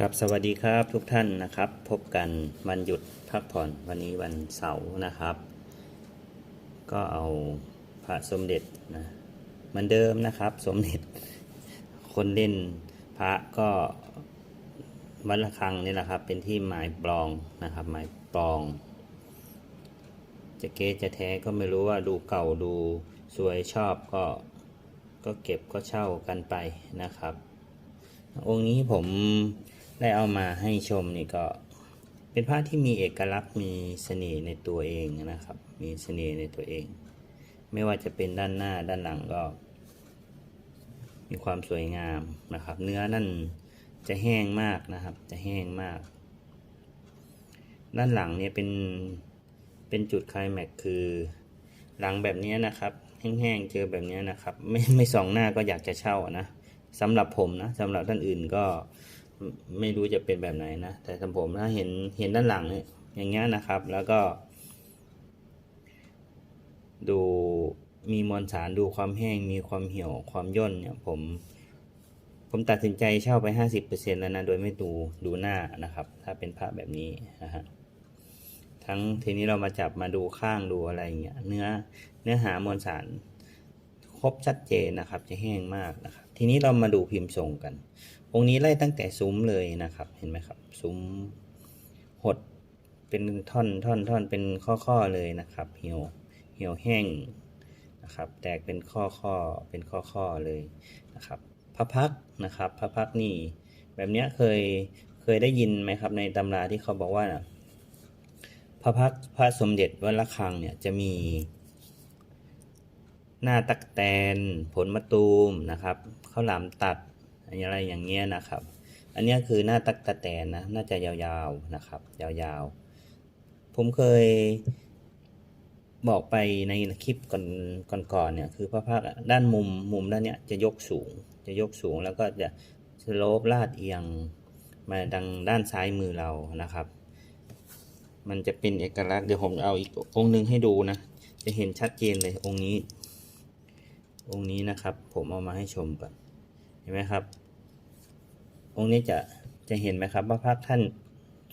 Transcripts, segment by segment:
ครับสวัสดีครับทุกท่านนะครับ พบกันวันหยุดพักผ่อนวันนี้วันเสาร์นะครับ ก็เอาพระสมเด็จนะเหมือนเดิมนะครับ สมเด็จ คนเล่นพระก็วัดระฆังนี่แหละครับ เป็นที่หมายปลองนะครับหมายปลอง จะเก๊จะแท้ก็ไม่รู้ว่าดูเก่าดูสวยชอบก็ก็เก็บก็เช่ากันไปนะครับ องค์นี้ผม ได้เอามาให้ชมนี่ก็เป็นพระที่มีเอกลักษณ์มีเสน่ห์ในตัวเองนะครับ มีเสน่ห์ในตัวเอง ไม่ว่าจะเป็นด้านหน้าด้านหลังก็ มีความสวยงามนะครับ เนื้อนั่นจะแห้งมากนะครับ จะแห้งมาก ด้านหลังเนี่ยเป็นเป็นจุดคลแม็กคือหลังแบบนี้นะครับ แห้งๆเจอแบบนี้นะครับ ไม่ไม่สองหน้าก็อยากจะเช่านะสำหรับผมนะสำหรับท่านอื่นก็ ไม่รู้จะเป็นแบบไหนนะ แต่สำผมถ้าเห็นเห็นด้านหลังเนี่ยอย่างเงี้ยนะครับ แล้วก็ ดูมีมวลสารดูความแห้ง มีความเหี่ยวความย่นเนี่ยผม ผมตัดสินใจเช่าไปห้าสิบเปอร์เซ็นแล้วนะ โดยไม่ดูดูหน้านะครับ ถ้าเป็นพระแบบนี้นะฮะทั้งทีนี้เรามาจับมาดูข้างดูอะไรอย่างเงี้ยเนื้อเนื้อหามวลสารครบชัดเจนนะครับ จะแห้งมากนะครับ ทีนี้เรามาดูพิมพ์ทรงกัน องค์นี้ไล่ตั้งแต่ซุ้มเลยนะครับ เห็นไหมครับ ซุ้มหดเป็นท่อนท่อนท่อนเป็นข้อข้อๆเลยนะครับเหี่ยวเหี่ยวแห้งนะครับ แตกเป็นข้อข้อเป็นข้อข้อๆเลยนะครับพระพักนะครับพระพักนี่แบบเนี้ยเคยเคยได้ยินไหมครับในตำราที่เขาบอกว่าน่ะพระพักพระสมเด็จวัดระฆังเนี่ยจะมีหน้าตักแตน ผลมะตูมนะครับข้าวหลามตัด อะไรอย่างเงี้ยนะครับ อันนี้คือหน้าตักตะแตนนะน่าจะยาวๆนะครับ ยาวๆ ผมเคยบอกไปในคลิปก่อนก่อนๆเนี่ยคือพระพักด้านมุมมุมด้านเนี้ยจะยกสูง จะยกสูงแล้วก็จะสโลปลาดเอียงมาดังด้านซ้ายมือเรานะครับ มันจะเป็นเอกลักษณ์เดี๋ยวผมเอาอีกองค์หนึงให้ดูนะ จะเห็นชัดเจนเลยองค์นี้ องค์นี้นะครับ ผมเอามาให้ชมก่อน ห็นไหมครับ องค์นี้จะจะเห็นไหมครับ ว่าภาพท่าน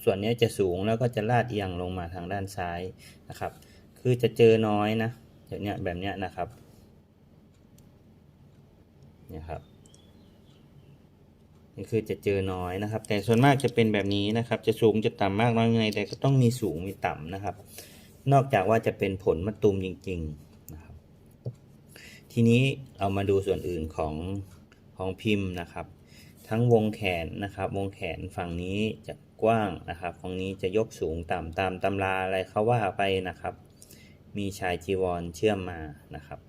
ส่วนนี้จะสูงแล้วก็จะลาดเอียงลงมาทางด้านซ้ายนะครับ คือจะเจอน้อยนะแบบเนี้ยแบบเนี้ยนะครับเนี่ยครับนี่คือจะเจอน้อยนะครับ แต่ส่วนมากจะเป็นแบบนี้นะครับ จะสูงจะต่ำมากน้อยยังไงแต่ก็ต้องมีสูงมีต่ำนะครับ นอกจากว่าจะเป็นผลมะตูมจริง ๆ นะครับ ทีนี้เอามาดูส่วนอื่นของ ของพิมพ์นะครับ ทั้งวงแขนนะครับ วงแขนฝั่งนี้จะกว้างนะครับฝั่งนี้จะยกสูงต่ำตามตำราอะไรเขาว่าไปนะครับ มีชายจีวรเชื่อมมานะครับ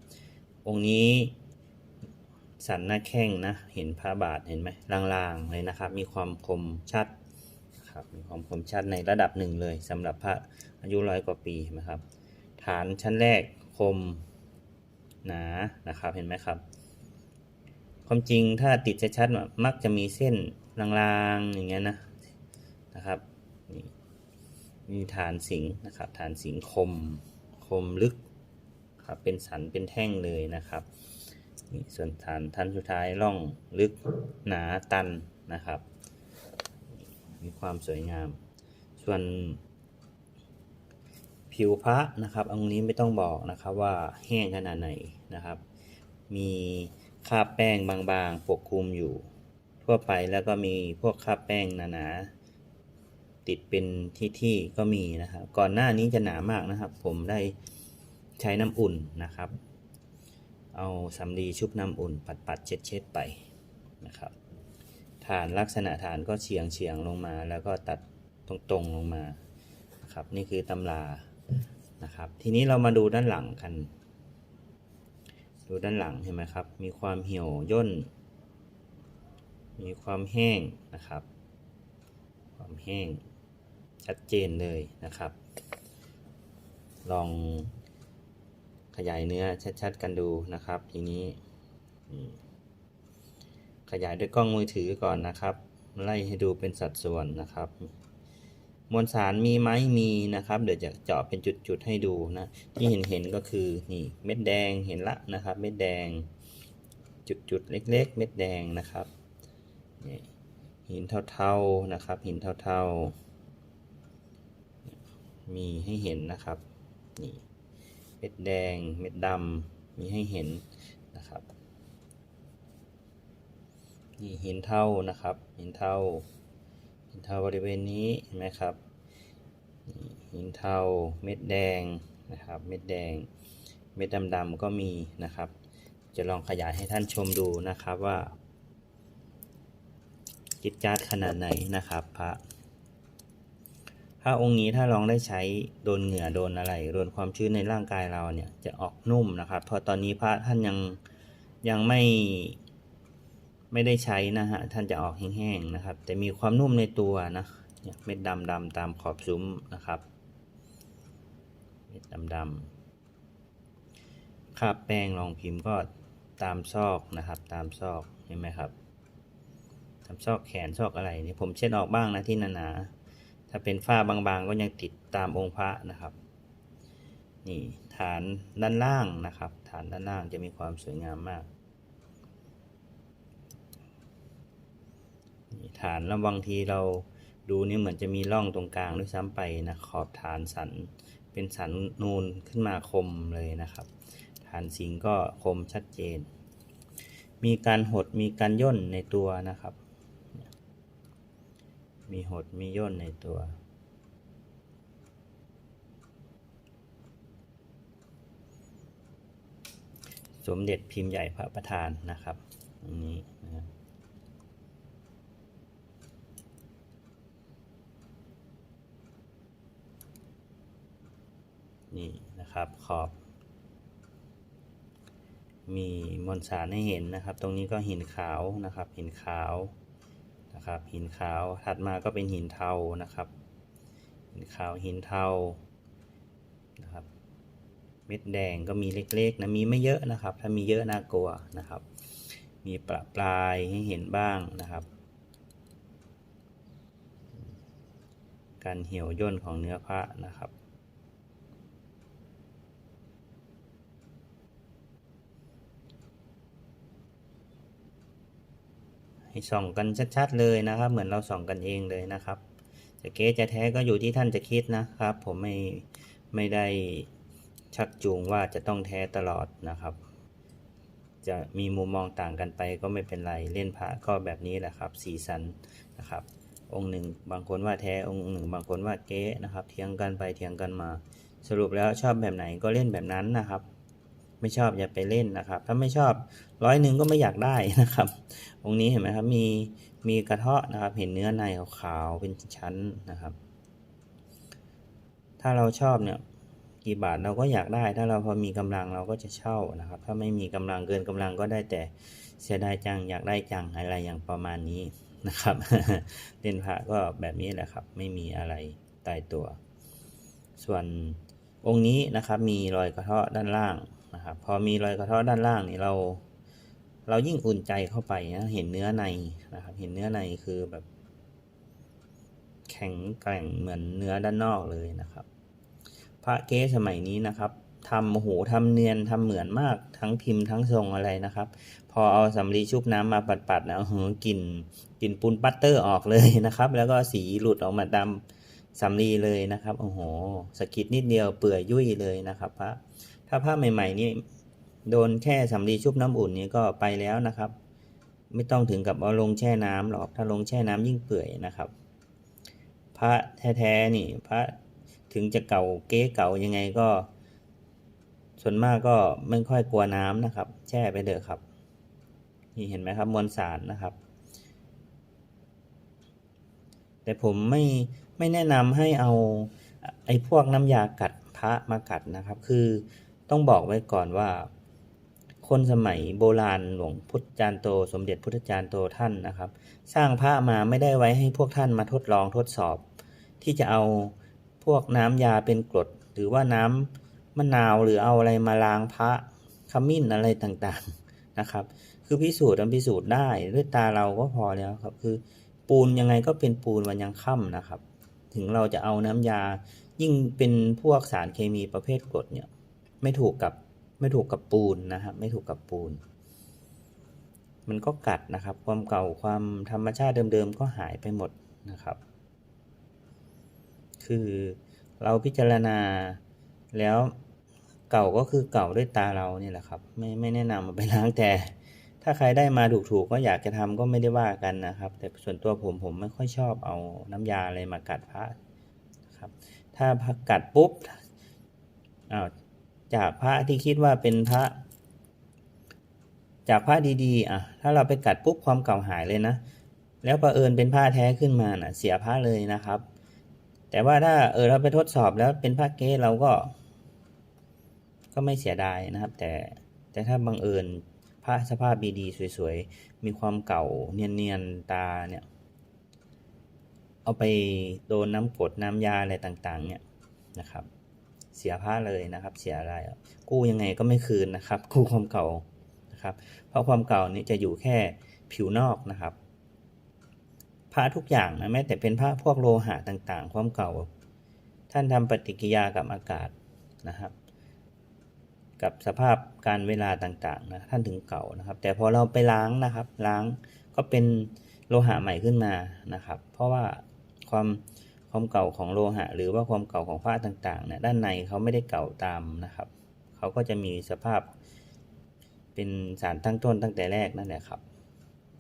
องค์นี้สันหน้าแข้งนะ เห็นพระบาทเห็นไหมลางๆเลยนะครับ มีความคมชัดนะครับมีความคมชัดในระดับหนึ่งเลยสำหรับพระอายุร้อยกว่าปีนะครับ ฐานชั้นแรกคมหนานะครับเห็นไหมครับ ความจริงถ้าติดชัดๆมักจะมีเส้นลางๆอย่างเงี้ยนะนะครับนี่มีฐานสิงห์นะครับ ฐานสิงห์คมคมลึกครับเป็นสันเป็นแท่งเลยนะครับนี่ส่วนฐานท่านสุดท้ายร่องลึกหนาตันนะครับ มีความสวยงาม ส่วนผิวพระนะครับองค์นี้ไม่ต้องบอกนะครับว่าแห้งขนาดไหนนะครับ มี คราบแป้งบางๆ ปกคลุมอยู่ ทั่วไปแล้วก็มีพวกคราบแป้งหนาๆติดเป็นที่ๆก็มีนะครับ ก่อนหน้านี้จะหนามากนะครับ ผมได้ใช้น้ำอุ่นนะครับ เอาสำลีชุบน้ำอุ่น ปัดๆเช็ดๆไปนะครับฐานลักษณะฐานก็เฉียงเฉียงๆลงมา แล้วก็ตัดตรงๆลงมานะครับนี่คือตำรานะครับ ทีนี้เรามาดูด้านหลังกัน ดูด้านหลังเห็นไหมครับ มีความเหี่ยวย่น มีความแห้งนะครับ ความแห้งชัดเจนเลยนะครับ ลองขยายเนื้อชัดๆกันดูนะครับ ทีนี้ ขยายด้วยกล้องมือถือก่อนนะครับ ไล่ให้ดูเป็นสัดส่วนนะครับ มวลสารมีไหมมีนะครับ เดี๋ยวจะเจาะเป็นจุดๆให้ดูนะ ที่เห็นเห็นๆก็คือนี่เม็ดแดงเห็นละนะครับ เม็ดแดง จุดๆ เล็ก ๆ เม็ดแดงนะครับหินเทาๆนะครับ หินเทาๆ มีให้เห็นนะครับนี่เม็ดแดงเม็ดดำมีให้เห็นนะครับนี่หินเทานะครับหินเทาหินเทาบริเวณนี้เห็นไหมครับหินเทาเม็ดแดงนะครับ เม็ดแดง เม็ดดำๆก็มีนะครับ จะลองขยายให้ท่านชมดูนะครับว่าจิตจาดขนาดไหนนะครับพระพระองค์นี้ถ้าลองได้ใช้โดนเหงื่อโดนอะไรโดนความชื้นในร่างกายเราเนี่ยจะออกนุ่มนะครับ เพราะตอนนี้พระท่านยังยังไม่ไม่ได้ใช้นะฮะท่านจะออกแห้งๆนะครับ แต่มีความนุ่มในตัวนะเนี่ยเม็ดดำดำตามขอบซุ้มนะครับ เม็ดดำดำคาบแป้งรองพิมพ์ก็ ตามซอกนะครับ ตามซอกเห็นไหมครับทำซอกแขนซอกอะไรนี่ผมเช็ดออกบ้างนะที่หนาๆถ้าเป็นฝ้าบางๆ ก็ยังติดตามองค์พระนะครับนี่ฐานด้านล่างนะครับ ฐานด้านล่างจะมีความสวยงามมากนี่ฐานแล้วบางทีเราดูนี่เหมือนจะมีร่องตรงกลางด้วยซ้ำไปนะขอบฐานสันเป็นสันนูนขึ้นมาคมเลยนะครับ ฐานสิงก็คมชัดเจน มีการหดมีการย่นในตัวนะครับ มีหดมีย่นในตัว สมเด็จพิมพ์ใหญ่พระประธานนะครับตรงนี้นะครับนี่นะครับขอบ มีมวลสารให้เห็นนะครับ ตรงนี้ก็หินขาวนะครับ หินขาวนะครับ หินขาวถัดมาก็เป็นหินเทานะครับ หินขาวหินเทานะครับเม็ดแดงก็มีเล็กๆนะมีไม่เยอะนะครับ ถ้ามีเยอะน่ากลัวนะครับ มีประปลายให้เห็นบ้างนะครับ การเหี่ยวย่นของเนื้อพระนะครับ ให้ส่องกันชัดๆเลยนะครับ เหมือนเราส่องกันเองเลยนะครับจะเก๊จะแท้ก็อยู่ที่ท่านจะคิดนะครับ ผมไม่ไม่ได้ชักจูงว่าจะต้องแท้ตลอดนะครับ จะมีมุมมองต่างกันไปก็ไม่เป็นไรเล่นพระก็แบบนี้แหละครับ สีสันนะครับ องค์หนึ่งบางคนว่าแท้องค์หนึ่ง บางคนว่าเก๊นะครับเถียงกันไปเถียงกันมา สรุปแล้วชอบแบบไหนก็เล่นแบบนั้นนะครับ ไม่ชอบอย่าไปเล่นนะครับ ถ้าไม่ชอบร้อยหนึ่งก็ไม่อยากได้นะครับองนี้เห็นไหมครับมีมีกระเทาะนะครับ เห็นเนื้อในขาวๆเป็นชั้นนะครับ ถ้าเราชอบเนี่ยกี่บาทเราก็อยากได้ ถ้าเราพอมีกำลังเราก็จะเช่านะครับ ถ้าไม่มีกำลังเกินกำลังก็ได้แต่เสียดายจังอยากได้จังอะไรอย่างประมาณนี้นะครับเล่นพระก็แบบนี้แหละครับ ไม่มีอะไรตายตัว ส่วนองค์นี้นะครับมีรอยกระเทาะด้านล่าง นะครับพอมีรอยกระเทาะด้านล่างนี่เรา เรายิ่งอุ่นใจเข้าไปนะเห็นเนื้อในนะครับ เห็นเนื้อในคือแบบ แข็งแกร่งเหมือนเนื้อด้านนอกเลยนะครับ พระเก๊สมัยนี้นะครับทำโอ้โหทำเนียนทำเหมือนมากทั้งพิมพ์ทั้งทรงอะไรนะครับ พอเอาสำลีชุบน้ำมาปัดๆนะโอ้โหกลิ่นกลิ่นปูนปัตเตอร์ออกเลยนะครับ แล้วก็สีหลุดออกมาดำสำลีเลยนะครับโอ้โหสกิดนิดเดียวเปื่อยยุ่ยเลยนะครับพระ ถ้าผ้าใหม่ๆนี่โดนแค่สำลีชุบน้ำอุ่นนี่ก็ไปแล้วนะครับ ไม่ต้องถึงกับเอาลงแช่น้ำหรอกถ้าลงแช่น้ำยิ่งเปื่อยนะครับ พระแท้ๆนี่พระถึงจะเก่าเก๊เก่ายังไงก็ ส่วนมากก็ไม่ค่อยกลัวน้ำนะครับ แช่ไปเถอะครับ นี่เห็นไหมครับมวลสารนะครับ แต่ผมไม่ไม่แนะนำให้เอาไอ้พวกน้ำยากัดพระมากัดนะครับ คือ ต้องบอกไว้ก่อนว่า คนสมัยโบราณหลวงพุทธจารย์โต สมเด็จพุทธจารย์โตท่านนะครับ สร้างพระมาไม่ได้ไว้ให้พวกท่านมาทดลองทดสอบ ที่จะเอาพวกน้ำยาเป็นกรด หรือว่าน้ำมะนาวหรือเอาอะไรมาล้างพระขมิ้นอะไรต่างๆนะครับ คือพิสูจน์มันพิสูจน์ได้ด้วยตาเราก็พอแล้วครับคือปูนยังไงก็เป็นปูนวันยังค่ำนะครับ ถึงเราจะเอาน้ำยายิ่งเป็นพวกสารเคมีประเภทกรดเนี่ย ไม่ถูกกับไม่ถูกกับปูนนะครับไม่ถูกกับปูน มันก็กัดนะครับ ความเก่าความธรรมชาติเดิมๆก็หายไปหมดนะครับ คือเราพิจารณาแล้วเก่าก็คือเก่าด้วยตาเราเนี่ยแหละครับ ไม่ไม่แนะนำมาไปล้างแต่ ถ้าใครได้มาถูกๆก็อยากจะทำก็ไม่ได้ว่ากันนะครับ แต่ส่วนตัวผมผมไม่ค่อยชอบเอาน้ำยาอะไรมากัดพระนะครับ ถ้าพระกัดปุ๊บอ้าว จากพระที่คิดว่าเป็นพระ จากผ้าดีๆ อะ ถ้าเราไปกัดปุ๊บความเก่าหายเลยนะ แล้วประเอิญเป็นผ้าแท้ขึ้นมาน่ะ เสียผ้าเลยนะครับ แต่ว่าถ้าเออเราไปทดสอบแล้วเป็นผ้าเก๊เราก็ ก็ไม่เสียดายนะครับ แต่แต่ถ้าบังเอิญผ้าสภาพดีๆสวยๆ มีความเก่าเนียนๆตาเนี่ย เอาไปโดนน้ำกดน้ำยาอะไรต่างๆ เนี่ยนะครับ เสียผ้าเลยนะครับ เสียอะไรกู้ยังไงก็ไม่คืนนะครับ กู้ความเก่านะครับ เพราะความเก่านี้จะอยู่แค่ผิวนอกนะครับผ้าทุกอย่างนะแม้แต่เป็นผ้าพวกโลหะต่างๆ ความเก่า ท่านทำปฏิกิยากับอากาศนะครับ กับสภาพการเวลาต่างๆนะท่านถึงเก่านะครับ แต่พอเราไปล้างนะครับ ล้างก็เป็นโลหะใหม่ขึ้นมานะครับ เพราะว่าความ ความเก่าของโลหะ หรือว่าความเก่าของผ้าต่างๆเนี่ยด้านในเขาไม่ได้เก่าตามนะครับ เขาก็จะมีสภาพเป็นสารตั้งต้นตั้งแต่แรกนั่นแหละครับ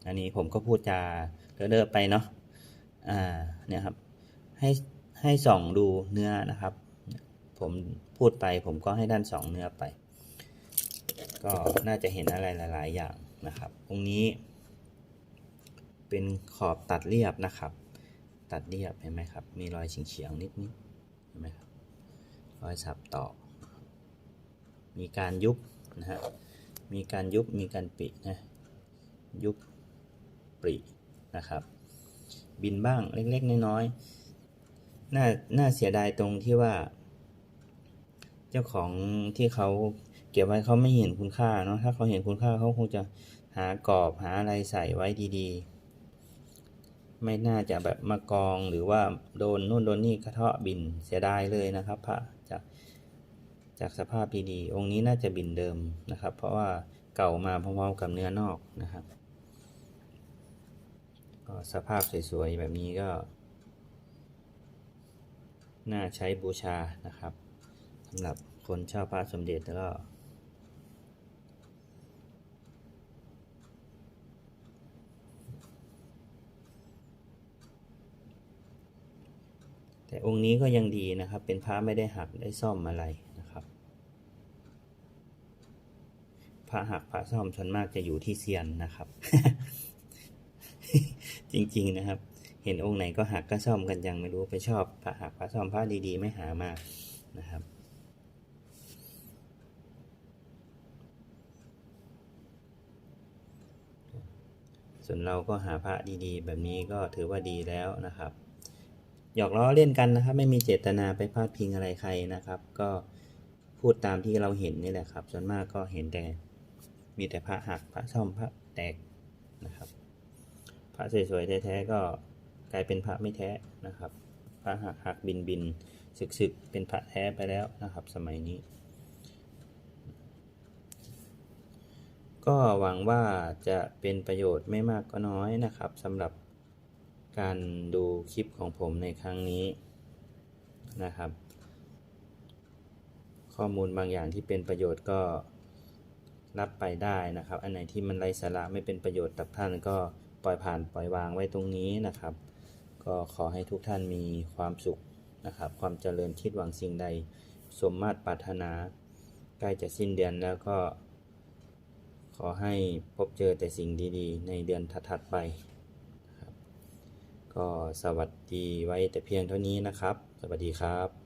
อันนี้ผมก็พูดจาเลอๆไปเนาะอ่าเนี่ยครับให้ให้ส่องดูเนื้อนะครับ ผมพูดไปผมก็ให้ด้านสองเนื้อไป ก็น่าจะเห็นอะไรหลาย ๆ อย่างนะครับ ตรงนี้ เป็นขอบตัดเรียบนะครับ ตัดเรียบเห็นไหมครับ มีรอยเฉียงๆนิดนิดๆเห็นไหมครับ รอยสับต่อ มีการยุบนะฮะ มีการยุบ มีการปินะ ยุบปรินะครับ บินบ้างเล็กๆน้อยๆ น่า น่าเสียดายตรงที่ว่า เจ้าของที่เขาเก็บไว้เขาไม่เห็นคุณค่าเนาะ ถ้าเขาเห็นคุณค่าเขาคงจะหากรอบหาอะไรใส่ไว้ดีๆ ไม่น่าจะแบบมากองหรือว่าโดนนู่นโดนนี่กระเทาะบินเสียดายเลยนะครับ พระจากจากสภาพดีๆองค์นี้น่าจะบินเดิมนะครับ เพราะว่าเก่ามาพร้อมๆกับเนื้อนอกนะครับก็สภาพสวยๆแบบนี้ก็ น่าใช้บูชานะครับสำหรับคนชอบพระสมเด็จแล้วก็ แต่องค์นี้ก็ยังดีนะครับ เป็นพระไม่ได้หักได้ซ่อมอะไรนะครับพระหักพระซ่อมส่วนมากจะอยู่ที่เซียนนะครับ จริงๆนะครับ เห็นองค์ไหนก็หักก็ซ่อมกันยังไม่รู้ไปชอบพระหักพระซ่อมพระดีๆ ไม่หามานะครับส่วนเราก็หาพระดีๆ แบบนี้ก็ถือว่าดีแล้วนะครับ หยอกล้อเล่นกันนะครับ ไม่มีเจตนาไปพาดพิงอะไรใครนะครับ ก็พูดตามที่เราเห็นนี่แหละครับ ส่วนมากก็เห็นแต่มีแต่พระหักพระซ่อมพระแตกนะครับ พระสวยๆแท้ๆก็กลายเป็นพระไม่แท้นะครับ พระหักหักบินบินสึกสึกๆเป็นพระแท้ไปแล้วนะครับ สมัยนี้ ก็หวังว่าจะเป็นประโยชน์ไม่มากก็น้อยนะครับสำหรับ การดูคลิปของผมในครั้งนี้นะครับ ข้อมูลบางอย่างที่เป็นประโยชน์ก็รับไปได้นะครับ อันไหนที่มันไร้สาระไม่เป็นประโยชน์กับท่านก็ปล่อยผ่านปล่อยวางไว้ตรงนี้นะครับ ก็ขอให้ทุกท่านมีความสุขนะครับ ความเจริญคิดหวังสิ่งใด สมมาตรปรารถนาใกล้จะสิ้นเดือนแล้วก็ ขอให้พบเจอแต่สิ่งดีๆ ในเดือนถัดๆไป ก็สวัสดีไว้แต่เพียงเท่านี้นะครับ สวัสดีครับ